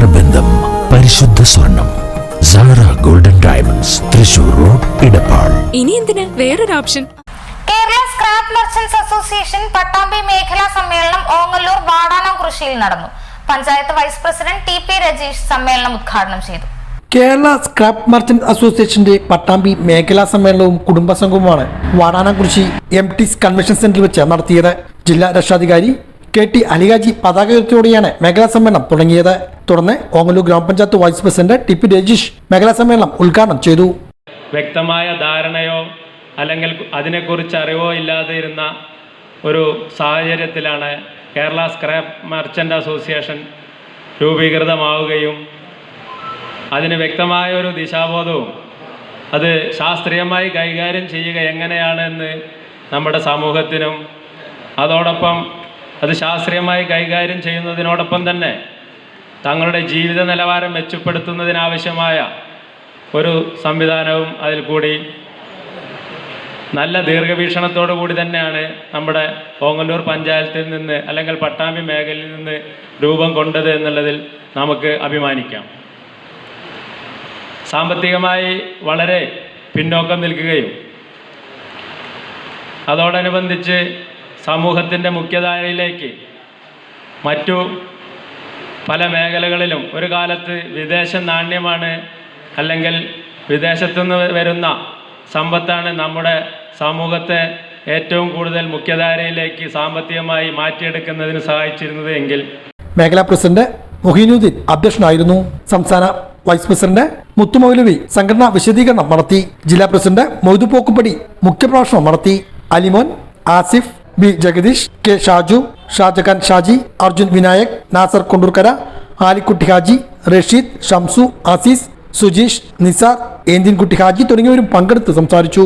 നേത്രബന്ധം പരിശുദ്ധ സ്വർണം Sara golden diamonds Thrissur road Edappal ഇനി എന്തിന്? വേറൊരു option Kerala scrap merchants association Pattambi മേഖലാ സമ്മേളനം ഓങ്ങല്ലൂർ വാടാനം കൃഷിയിൽ നടന്നു. Panchayat vice president T P Rajeesh സമ്മേളനം ഉദ്ഘാടനം ചെയ്തു. കേരള സ്ക്രാപ്പ് മർച്ചന്റ് അസോസിയേഷന്റെ പട്ടാമ്പി മേഖലാ സമ്മേളനവും കുടുംബസംഘവുമാണ് വാടാനംകുറിശി എം ടി കൺവെൻഷൻ സെന്ററിൽ വെച്ച് നടത്തിയത്. ജില്ലാ രക്ഷാധികാരി കെ ടി അലിഹാജി പതാക ഉയർത്തിയോടെയാണ് മേഖലാ സമ്മേളനം തുടങ്ങിയത്. തുടർന്ന് ഓങ്ങല്ലൂർ ഗ്രാമപഞ്ചായത്ത് vice president T P Rajeesh മേഖലാ സമ്മേളനം ഉദ്ഘാടനം ചെയ്തു. വ്യക്തമായ ധാരണയോ അല്ലെങ്കിൽ അതിനെക്കുറിച്ച് അറിവോ ഇല്ലാതെ ഇരുന്ന ഒരു സാഹചര്യത്തിലാണ് കേരള സ്ക്രാപ്പ് മർച്ചന്റ് അസോസിയേഷൻ രൂപീകൃതമാവുകയും അതിന് വ്യക്തമായ ഒരു ദിശാബോധവും അത് ശാസ്ത്രീയമായി കൈകാര്യം ചെയ്യുക എങ്ങനെയാണെന്ന് നമ്മുടെ സമൂഹത്തിനും അതോടൊപ്പം അത് ശാസ്ത്രീയമായി കൈകാര്യം ചെയ്യുന്നതിനോടൊപ്പം തന്നെ തങ്ങളുടെ ജീവിത നിലവാരം മെച്ചപ്പെടുത്തുന്നതിനാവശ്യമായ ഒരു സംവിധാനവും അതിൽ കൂടി നല്ല ദീർഘവീക്ഷണത്തോടു കൂടി തന്നെയാണ് നമ്മുടെ ഓങ്ങല്ലൂർ പഞ്ചായത്തിൽ നിന്ന് അല്ലെങ്കിൽ പട്ടാമ്പി മേഖലയിൽ നിന്ന് രൂപം കൊണ്ടത് എന്നുള്ളതിൽ നമുക്ക് അഭിമാനിക്കാം. സാമ്പത്തികമായി വളരെ പിന്നോക്കം നിൽക്കുകയും അതോടനുബന്ധിച്ച് സമൂഹത്തിന്റെ മുഖ്യധാരയിലേക്ക് മറ്റു പല മേഖലകളിലും ഒരു കാലത്ത് വിദേശ നാണ്യമാണ് അല്ലെങ്കിൽ വിദേശത്തു നിന്ന് വരുന്ന സമ്പത്താണ് നമ്മുടെ സമൂഹത്തെ ഏറ്റവും കൂടുതൽ മുഖ്യധാരയിലേക്ക് സാമ്പത്തികമായി മാറ്റിയെടുക്കുന്നതിന് സഹായിച്ചിരുന്നത് എങ്കിൽ. മേഖലാ പ്രസിഡന്റ് മുഹീനുദ്ദീൻ അധ്യക്ഷനായിരുന്നു. സംസ്ഥാന വൈസ് പ്രസിഡന്റ് മുത്തുമൗലവി സംഘടനാ വിശദീകരണം നടത്തി. ജില്ലാ പ്രസിഡന്റ് മൊയ്തുപോക്കുംപടി മുഖ്യപ്രഭാഷണം നടത്തി. അലിമോൻ ആസിഫ് ബി ജഗദീഷ് കെ ഷാജു ഷാജഖാൻ ഷാജി അർജുൻ വിനായക് നാസർ കൊണ്ടൂർക്കര ആലിക്കുട്ടി ഹാജി റഷീദ് ഷംസു ആസീസ് സുജീഷ് നിസാർ ഏന്തിൻകുട്ടി ഹാജി തുടങ്ങിയവരും പങ്കെടുത്ത് സംസാരിച്ചു.